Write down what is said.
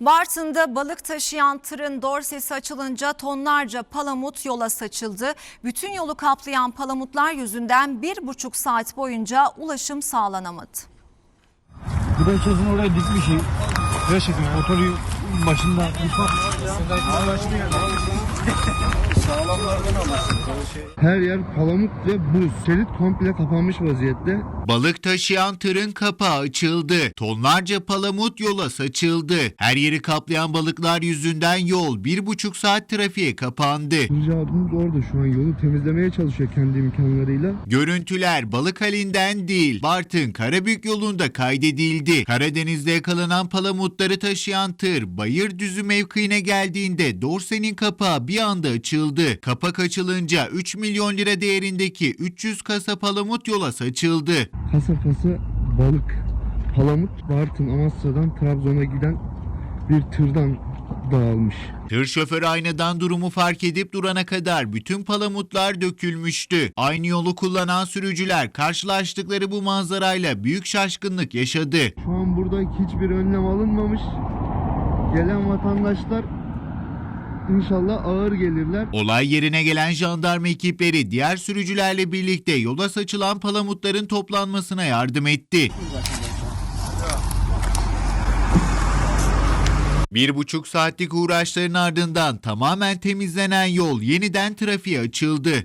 Bartın'da balık taşıyan tırın dorsesi açılınca tonlarca palamut yola saçıldı. Bütün yolu kaplayan palamutlar yüzünden bir buçuk saat boyunca ulaşım sağlanamadı. Bu da sözün oraya dikmişim. Gerçekten motoru başında Her yer palamut ve buz. Şerit komple kapanmış vaziyette. Balık taşıyan tırın kapağı açıldı. Tonlarca palamut yola saçıldı. Her yeri kaplayan balıklar yüzünden yol bir buçuk saat trafiğe kapandı. Hırcı abimiz orada şu an yolu temizlemeye çalışıyor kendi imkanlarıyla. Görüntüler balık halinden değil, Bartın Karabük yolunda kaydedildi. Karadeniz'de yakalanan palamutları taşıyan tır Bayırdüzü mevkiine geldiğinde dorsenin kapağı bir anda açıldı. Kapak açılınca 3 milyon lira değerindeki 300 kasa palamut yola saçıldı. Kasa kasa balık, palamut Bartın Amasya'dan Trabzon'a giden bir tırdan dağılmış. Tır şoförü aynadan durumu fark edip durana kadar bütün palamutlar dökülmüştü. Aynı yolu kullanan sürücüler karşılaştıkları bu manzarayla büyük şaşkınlık yaşadı. Şu an burada hiçbir önlem alınmamış. Gelen vatandaşlar inşallah ağır gelirler. Olay yerine gelen jandarma ekipleri diğer sürücülerle birlikte yola saçılan palamutların toplanmasına yardım etti. Bir buçuk saatlik uğraşların ardından tamamen temizlenen yol yeniden trafiğe açıldı.